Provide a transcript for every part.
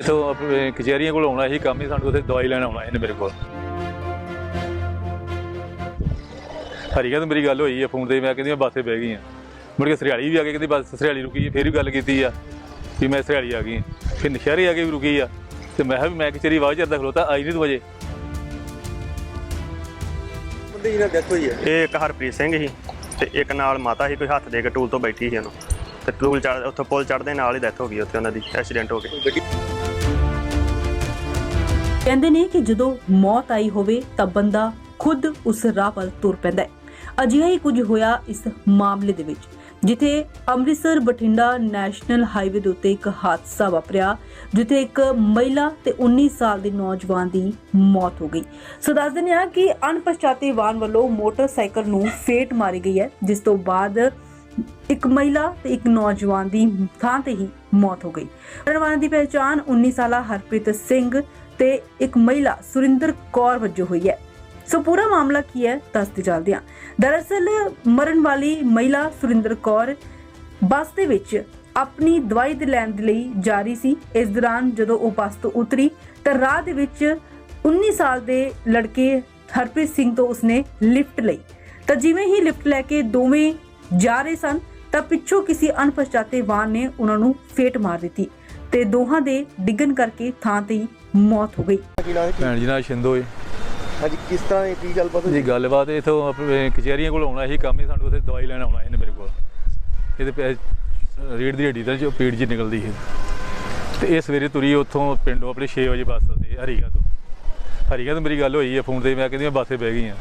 ਇਥੋਂ ਆਪਣੇ ਕਚਹਿਰੀਆਂ ਕੋਲ ਆਉਣਾ ਸੀ ਕੰਮ ਹੀ ਸਾਨੂੰ ਉੱਥੇ ਦਵਾਈ ਲੈਣ ਆਉਣਾ ਇਹਨੇ ਮੇਰੇ ਕੋਲ। ਹਰੀ ਕਹਿੰਦਾ ਮੇਰੀ ਗੱਲ ਹੋਈ ਹੈ ਫੋਨ ਤੇ ਮੈਂ ਕਹਿੰਦੀ ਮੈਂ ਬੱਸੇ ਬਹਿ ਗਈ ਆ। ਮੁੜ ਕੇ ਸਰਿਆਲੀ ਵੀ ਆ ਕੇ ਕਹਿੰਦੀ ਬੱਸ ਸਰਿਆਲੀ ਰੁਕੀ ਹੈ, ਫਿਰ ਵੀ ਗੱਲ ਕੀਤੀ ਆ ਵੀ ਮੈਂ ਸਰਿਆਲੀ ਆ ਗਈ ਹਾਂ। ਫਿਰ ਨਸ਼ਹਿਰੇ ਆ ਕੇ ਵੀ ਰੁਕੀ ਆ। ਤੇ ਮੈਂ ਕਿਹਾ ਵੀ ਮੈਂ ਕਚਹਿਰੀ ਵਾਹ ਚਿਰ ਦਾ ਖਲੋਤਾ ਆਈ ਨਹੀਂ ਤੂੰ ਵਜੇ ਬੰਦੇ ਜਿਹਨਾਂ ਡੈਥ ਹੋਈ ਹੈ ਇਹ ਇੱਕ ਹਰਪ੍ਰੀਤ ਸਿੰਘ ਸੀ ਤੇ ਇੱਕ ਨਾਲ ਮਾਤਾ ਸੀ ਕੋਈ ਹੱਥ ਦੇ ਕੇ ਟੂਲ ਤੋਂ ਬੈਠੀ ਸੀ ਉਹਨੂੰ। ਤੇ ਟੂਲ ਚੜ ਉੱਥੋਂ ਪੁਲ ਚੜਦੇ ਨਾਲ ਹੀ ਡੈਥ ਹੋ ਗਈ ਉੱਥੇ ਉਹਨਾਂ ਦੀ ਐਕਸੀਡੈਂਟ ਹੋ ਕੇ ਕਹਿੰਦੇ ਨੇ ਕਿ ਜਦੋਂ ਮੌਤ ਆਈ ਹੋਵੇ ਤਾਂ ਬੰਦਾ ਖੁਦ ਉਸ ਰਾਹ ਵੱਲ ਤੁਰ ਪੈਂਦਾ ਹੈ। ਅਜਿਹਾ ਹੀ ਕੁਝ ਹੋਇਆ ਇਸ ਮਾਮਲੇ ਦੇ ਵਿੱਚ, ਜਿੱਥੇ ਅੰਮ੍ਰਿਤਸਰ ਬਠਿੰਡਾ ਨੈਸ਼ਨਲ ਹਾਈਵੇ ਦੇ ਉੱਤੇ ਇੱਕ ਹਾਦਸਾ ਵਾਪਰਿਆ, ਜਿੱਥੇ ਇੱਕ ਮਹਿਲਾ ਤੇ 19 ਸਾਲ ਦੇ ਨੌਜਵਾਨ ਦੀ ਮੌਤ ਹੋ ਗਈ। ਸੋ ਦੱਸ ਦਿੰਦੇ ਹਾਂ ਕਿ ਅਣਪਛਾਤੇ ਵਾਹਨ ਵੱਲੋਂ ਮੋਟਰਸਾਈਕਲ ਨੂੰ ਫੇਟ ਮਾਰੀ ਗਈ ਹੈ, ਜਿਸ ਤੋਂ ਬਾਅਦ ਇੱਕ ਮਹਿਲਾ ਤੇ ਇੱਕ ਨੌਜਵਾਨ ਦੀ ਥਾਂ ਤੇ ਹੀ ਮੌਤ ਹੋ ਗਈ। ਮਰਨ ਦੀ ਪਹਿਚਾਣ 19 ਸਾਲਾ ਹਰਪ੍ਰੀਤ ਸਿੰਘ ਤੇ ਇੱਕ ਮਹਿਲਾ ਸੁਰਿੰਦਰ ਕੌਰ ਵਜੋਂ ਹੋਈ ਹੈ। ਸੋ ਪੂਰਾ ਮਾਮਲਾ ਕੀ ਹੈ, ਦੱਸਦੇ ਚੱਲਦੇ ਹਾਂ। ਦਰਅਸਲ ਮਰਨ ਵਾਲੀ ਮਹਿਲਾ ਸੁਰਿੰਦਰ ਕੌਰ ਬੱਸ ਦੇ ਵਿੱਚ ਆਪਣੀ ਦਵਾਈ ਦੇ ਲੈਣ ਦੇ ਲਈ ਜਾ ਰਹੀ ਸੀ। ਇਸ ਦੌਰਾਨ ਜਦੋਂ ਉਹ ਬੱਸ ਤੋਂ ਉਤਰੀ ਤਾਂ ਰਾਹ ਦੇ ਵਿੱਚ 19 ਸਾਲ ਦੇ ਲੜਕੇ ਹਰਪ੍ਰੀਤ ਸਿੰਘ ਤੋਂ ਉਸਨੇ ਲਿਫਟ ਲਈ। ਤਾਂ ਜਿਵੇਂ ਹੀ ਲਿਫਟ ਲੈ ਕੇ ਦੋਵੇਂ ਜਾ ਰਹੇ ਸਨ ਤਾਂ ਪਿੱਛੋਂ ਕਿਸੇ ਅਣਪਛਾਤੇ ਵਾਹਨ ਨੇ ਉਹਨਾਂ ਨੂੰ ਫੇਟ ਮਾਰ ਦਿੱਤੀ। ਤੇ ਦੋਹਾਂ ਦੇ ਡਿੱਗਣ ਕਰਕੇ ਥਾਂ ਤੇ ਹੀ ਮੌਤ ਹੋ ਗਈ। ਕੀ ਨਾਮ ਹੈ ਭੈਣ ਜੀ ਨਾਲ ਸ਼ਿੰਦੋ ਏ ਹਾਂਜੀ ਕਿਸ ਤਰ੍ਹਾਂ ਇਹ ਕੀ ਗੱਲਬਾਤ ਹੋਈ? ਜੀ ਗੱਲਬਾਤ ਇਥੋਂ ਆਪਣੇ ਕਚਹਿਰੀਆਂ ਕੋਲ ਆਉਣਾ ਸੀ ਕੰਮ ਹੀ ਸਾਨੂੰ ਉੱਥੇ ਦਵਾਈ ਲੈਣ ਆਉਣਾ ਇਹਨੇ ਮੇਰੇ ਕੋਲ। ਇਹਦੇ ਪੈ ਰੀੜ ਦੀ ਹੱਡੀ ਦਾ ਜੋ ਪੀੜ ਜੀ ਨਿਕਲਦੀ ਸੀ। ਤੇ ਇਹ ਸਵੇਰੇ ਤੁਰੀ ਉੱਥੋਂ ਪਿੰਡੋਂ ਆਪਣੇ 6 ਵਜੇ ਬੱਸ ਤੇ ਹਰੀਗਾ ਤੋਂ। ਹਰੀਗਾ ਤੋਂ ਮੇਰੀ ਗੱਲ ਹੋਈ ਹੈ ਫੋਨ ਤੇ ਮੈਂ ਕਹਿੰਦੀ ਮੈਂ ਬੱਸੇ ਬਹਿ ਗਈ ਆ।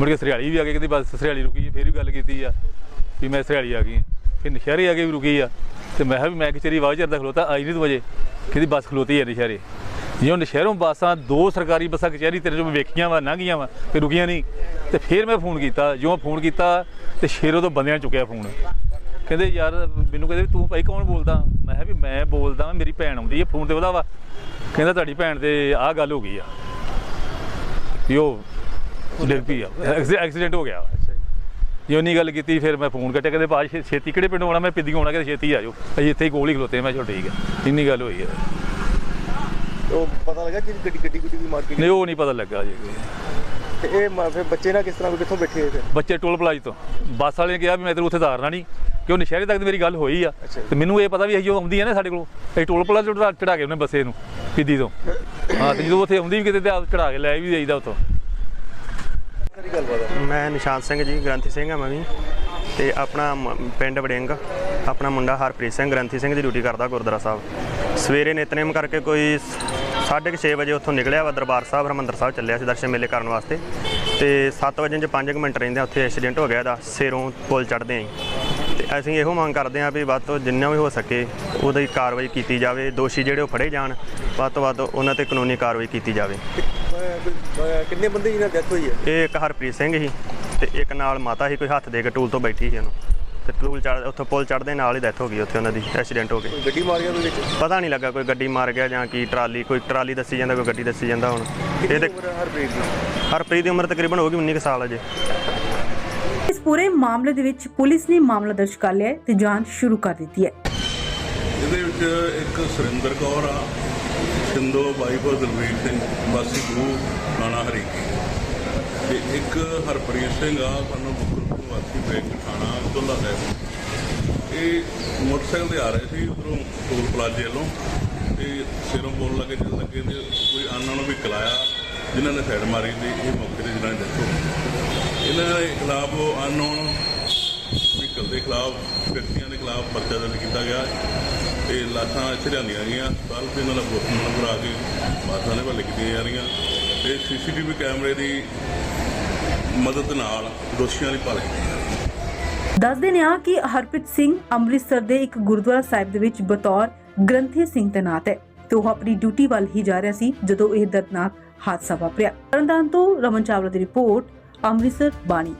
ਮੁੜ ਕੇ ਸਰਿਆਲੀ ਵੀ ਆ ਕੇ ਕਹਿੰਦੀ ਬੱਸ ਸਰਿਆਲੀ ਰੁਕੀ ਹੈ, ਫਿਰ ਵੀ ਗੱਲ ਕੀਤੀ ਆ ਵੀ ਮੈਂ ਸਰਿਆਲੀ ਆ ਗਈ ਹਾਂ। ਫਿਰ ਨਸ਼ਹਿਰੇ ਆ ਕੇ ਵੀ ਰੁਕੀ ਆ। ਤੇ ਮੈਂ ਕਿਹਾ ਵੀ ਮੈਂ ਕਚਹਿਰੀ ਵਾਹ ਚਿਰ ਦਾ ਖਲੋਤਾ, ਆਈ ਨਹੀਂ ਤੂੰ ਵਜੇ ਕਹਿੰਦੀ ਬੱਸ ਖਲੋਤੀ ਹੈ ਨਸ਼ਹਿਰੇ ਜਿਉਂ ਨਸ਼ਹਿਰੋਂ ਬੱਸਾਂ, ਦੋ ਸਰਕਾਰੀ ਬੱਸਾਂ ਕਚਹਿਰੀ ਤੇਰੇ ਜੋ ਵੇਖੀਆਂ ਵਾ ਲੰਘੀਆਂ ਵਾ, ਤੇ ਰੁਕੀਆਂ ਨਹੀਂ ਤੇ ਫਿਰ ਮੈਂ ਫੋਨ ਕੀਤਾ, ਜਿਉਂ ਫੋਨ ਕੀਤਾ, ਤੇ ਸ਼ੇਰੋ ਤੋਂ ਬੰਦਿਆਂ ਚੁੱਕਿਆ ਫੋਨ। ਕਹਿੰਦੇ, ਯਾਰ, ਮੈਨੂੰ ਕਹਿੰਦੇ ਵੀ ਤੂੰ ਭਾਈ ਕੌਣ ਬੋਲਦਾ? ਮੈਂ ਕਿਹਾ ਵੀ ਮੈਂ ਬੋਲਦਾ ਮੇਰੀ ਭੈਣ ਆਉਂਦੀ ਹੈ ਫੋਨ ਤੇ ਉਹਦਾ ਵਾ। ਕਹਿੰਦਾ, ਤੁਹਾਡੀ ਭੈਣ ਤੇ ਆਹ ਗੱਲ ਹੋ ਗਈ ਆ। ਵੀ ਉਹ ਡਿੱਗ ਪਈ ਆ ਐਕਸੀਡੈਂਟ ਹੋ ਗਿਆ ਜੇ ਉਨੀ ਗੱਲ ਕੀਤੀ ਫਿਰ ਮੈਂ ਫੋਨ ਕੱਟਿਆ ਕਹਿੰਦੇ ਬਾਅਦ ਛੇਤੀ ਕਿਹੜੇ ਪਿੰਡੋਂ ਆਉਣਾ? ਮੈਂ ਪਿੱਦੀਓਂ ਆਉਣਾ ਕਹਿੰਦੇ ਛੇਤੀ ਆ ਜਾਓ। ਅਸੀਂ ਇੱਥੇ ਹੀ ਕੋਲ ਹੀ ਖਲੋਤੇ ਮੈਂ ਚਲੋ ਠੀਕ ਹੈ। ਇੰਨੀ ਗੱਲ ਹੋਈ ਹੈ। ਉਹ ਪਤਾ ਲੱਗਾ ਕਿ ਗੱਡੀ ਗੱਡੀ ਗੁੱਡੀ ਵੀ ਮਾਰ ਕੇ। ਨਹੀਂ ਉਹ ਨਹੀਂ ਪਤਾ ਲੱਗਾ ਜੀ ਤੇ ਇਹ ਫਿਰ ਬੱਚੇ ਨਾਲ ਕਿਸ ਤਰ੍ਹਾਂ ਕਿੱਥੋਂ ਬੈਠੇ ਹੋਏ ਫਿਰ? ਬੱਚੇ ਟੋਲ ਪਲਾਜ ਤੋਂ। ਬੱਸ ਵਾਲੇ ਨੇ ਕਿਹਾ ਵੀ ਮੈਂ ਤੈਨੂੰ ਉੱਥੇ ਧਾਰਨਾ ਨਹੀਂ ਕਿਉਂ ਨਸ਼ਹਿਰੇ ਤੱਕ ਮੇਰੀ ਗੱਲ ਹੋਈ ਆ। ਤੇ ਮੈਨੂੰ ਇਹ ਪਤਾ ਵੀ ਜੋ ਆਉਂਦੀ ਆ ਨਾ ਸਾਡੇ ਕੋਲ ਇਹ ਟੋਲ ਪਲਾਜ ਤੋਂ ਚੜਾ ਕੇ ਉਹਨੇ ਬੱਸੇ ਨੂੰ ਪਿੱਦੀ ਤੋਂ। ਹਾਂ ਤੇ ਜਦੋਂ ਉੱਥੇ ਆਉਂਦੀ ਵੀ ਕਿਤੇ ਤੇ ਚੜਾ ਕੇ ਲੈ ਵੀ ਜਾਈਦਾ ਉੱਥੋਂ। ਸਾਰੀ ਗੱਲਬਾਤ ਹੈ? ਮੈਂ ਨਿਸ਼ਾਨ ਸਿੰਘ ਜੀ, ਗ੍ਰੰਥੀ ਸਿੰਘ ਹਾਂ ਮੈਂ ਵੀ। ਤੇ ਆਪਣਾ ਮ- ਪਿੰਡ ਵੜਿੰਗ, ਆਪਣਾ ਮੁੰਡਾ ਹਰਪ੍ਰੀਤ ਸਿੰਘ, ਗ੍ਰੰਥੀ ਸਿੰਘ ਦੀ ਡਿਊਟੀ ਕਰਦਾ ਗੁਰਦੁਆਰਾ ਸਾਹਿਬ। ਸਵੇਰੇ ਨਿਤਨੇਮ ਕਰਕੇ ਕੋਈ 6:30 ਵਜੇ ਉੱਥੋਂ ਨਿਕਲਿਆ ਵਾ ਦਰਬਾਰ ਸਾਹਿਬ, ਹਰਿਮੰਦਰ ਸਾਹਿਬ ਚੱਲਿਆ ਸੀ ਦਰਸ਼ਨ ਮੇਲੇ ਕਰਨ ਵਾਸਤੇ। ਤੇ 7 ਵਜੇ ਚ 5 ਮਿੰਟ ਰਹਿੰਦੇ ਉੱਥੇ ਐਕਸੀਡੈਂਟ ਹੋ ਗਿਆ ਦਾ ਸਿਰੋਂ ਪੁਲ ਚੜਦੇ ਆਂ। ਤੇ ਅਸੀਂ ਇਹੋ ਮੰਗ ਕਰਦੇ ਹਾਂ ਵੀ ਵੱਧ ਤੋਂ ਜਿੰਨਾ ਵੀ ਹੋ ਸਕੇ ਉਹਦੀ ਕਾਰਵਾਈ ਕੀਤੀ ਜਾਵੇ, ਦੋਸ਼ੀ ਜਿਹੜੇ ਉਹ ਫੜੇ ਜਾਣ, ਵੱਧ ਤੋਂ ਵੱਧ ਉਹਨਾਂ ਤੇ ਕਾਨੂੰਨੀ ਕਾਰਵਾਈ ਕੀਤੀ ਜਾਵੇ। ਅਹ ਕਿੰਨੇ ਬੰਦੇ ਜਿਹਨਾਂ ਡੈਥ ਹੋਈ ਹੈ? ਇਹ ਇੱਕ ਹਰਪ੍ਰੀਤ ਸਿੰਘ ਸੀ ਤੇ ਇੱਕ ਨਾਲ ਮਾਤਾ ਸੀ ਕੋਈ ਹੱਥ ਦੇ ਕੇ ਟੂਲ ਤੋਂ ਬੈਠੀ ਸੀ ਉਹਨੂੰ। ਤੇ ਟੂਲ ਚੜ ਉੱਥੋਂ ਪੁਲ ਚੜਦੇ ਨਾਲ ਹੀ ਡੈਥ ਹੋ ਗਈ ਉੱਥੇ ਉਹਨਾਂ ਦੀ ਐਕਸੀਡੈਂਟ ਹੋ ਕੇ ਕੋਈ ਗੱਡੀ ਮਾਰ ਗਿਆ ਉਹਦੇ ਵਿੱਚ? ਪਤਾ ਨਹੀਂ ਲੱਗਾ ਕੋਈ ਗੱਡੀ ਮਾਰ ਗਿਆ ਜਾਂ ਕੀ ਟਰਾਲੀ ਕੋਈ ਟਰਾਲੀ ਦੱਸੀ ਜਾਂਦਾ ਕੋਈ ਗੱਡੀ ਦੱਸੀ ਜਾਂਦਾ ਹੁਣ। ਇਹ ਤੇ ਉਮਰ ਹਰਪ੍ਰੀਤ ਦੀ? ਹਰਪ੍ਰੀਤ ਦੀ ਉਮਰ ਤਕਰੀਬਨ ਹੋ ਗਈ 19 ਕੁ ਸਾਲ ਅਜੇ। ਇਸ ਪੂਰੇ ਮਾਮਲੇ ਦੇ ਵਿੱਚ ਪੁਲਿਸ ਨੇ ਮਾਮਲਾ ਦਰਜ ਕਰ ਲਿਆ ਹੈ ਤੇ ਜਾਂਚ ਸ਼ੁਰੂ ਕਰ ਦਿੱਤੀ ਹੈ। ਇਹਦੇ ਵਿੱਚ ਇੱਕ ਸੁਰਿੰਦਰ ਕੌਰ ਆ ਸਿੰਦੋ ਵਾਈਫ ਦਲਵੀਰ ਸਿੰਘ ਵਾਸੀ ਗੁਰੂ ਥਾਣਾ ਹਰੀਕੀ ਤੇ ਇੱਕ ਹਰਪ੍ਰੀਤ ਸਿੰਘ ਆ ਸਾਨੂੰ ਬੁੱਕਰ ਵਾਸੀ ਬੈਂਕ ਥਾਣਾ ਦੁੱਲਾ ਸਾਹਿਬ। ਇਹ ਮੋਟਰਸਾਈਕਲ ਤੇ ਆ ਰਹੇ ਸੀ, ਉਧਰੋਂ ਟੋਲ ਪਲਾਜ਼ੇ ਵੱਲੋਂ। ਤੇ ਸਿਰੋਂ ਬੋਲ ਲੱਗੇ ਜਦ ਲੱਗੇ ਤੇ ਕੋਈ ਆਨਾਂ ਨੂੰ ਵੀ ਕਲਾਇਆ, ਜਿਨ੍ਹਾਂ ਨੇ ਸਾਈਡ ਮਾਰੀ ਤੇ ਇਹ ਮੌਕੇ ਤੇ ਜਿਨ੍ਹਾਂ ਨੇ ਦੱਸੋ। ਇਹਨਾਂ ਦੇ ਖਿਲਾਫ ਅਨਨੋਨ ਵਹੀਕਲ ਦੇ ਖਿਲਾਫ, ਵਿਅਕਤੀਆਂ ਦੇ ਖਿਲਾਫ ਪਰਚਾ ਦਰਜ ਕੀਤਾ ਗਿਆ। ਤੇ ਲਾਸ਼ਾਂ ਇੱਥੇ ਲਿਆਂਦੀਆਂ ਗਈਆਂ। ਕੱਲ੍ਹ ਤੇ ਇਹਨਾਂ ਦਾ ਬੋਤਲ ਨੰਬਰ ਕੇ ਬਾਤਾਂ ਦੇ ਵੱਲ ਕੀਤੀਆਂ ਜਾ ਰਹੀਆਂ। ਤੇ ਸੀਸੀਟੀਵੀ ਕੈਮਰੇ ਦੀ ਮਦਦ ਨਾਲ ਦੋਸ਼ੀਆਂ ਦੀ ਭਾਲ ਕੀਤੀ ਜਾ ਰਹੀ ਹੈ। ਦੱਸ ਦਿੰਦੇ ਹਾਂ ਕਿ ਹਰਪ੍ਰੀਤ ਸਿੰਘ ਅੰਮ੍ਰਿਤਸਰ ਦੇ ਇੱਕ ਗੁਰਦੁਆਰਾ ਸਾਹਿਬ ਦੇ ਵਿੱਚ ਬਤੌਰ ਗ੍ਰੰਥੀ ਸਿੰਘ ਤੈਨਾਤ ਹੈ ਤੇ ਉਹ ਆਪਣੀ ਡਿਊਟੀ ਵੱਲ ਹੀ ਜਾ ਰਿਹਾ ਸੀ ਜਦੋਂ ਇਹ ਦਰਦਨਾਕ ਹਾਦਸਾ ਵਾਪਰਿਆ। ਤਰਨਤਾਰਨ ਤੋਂ ਰਮਨ ਚਾਵਲਾ ਦੀ ਰਿਪੋਰਟ, ਅੰਮ੍ਰਿਤਸਰ ਬਾਣੀ।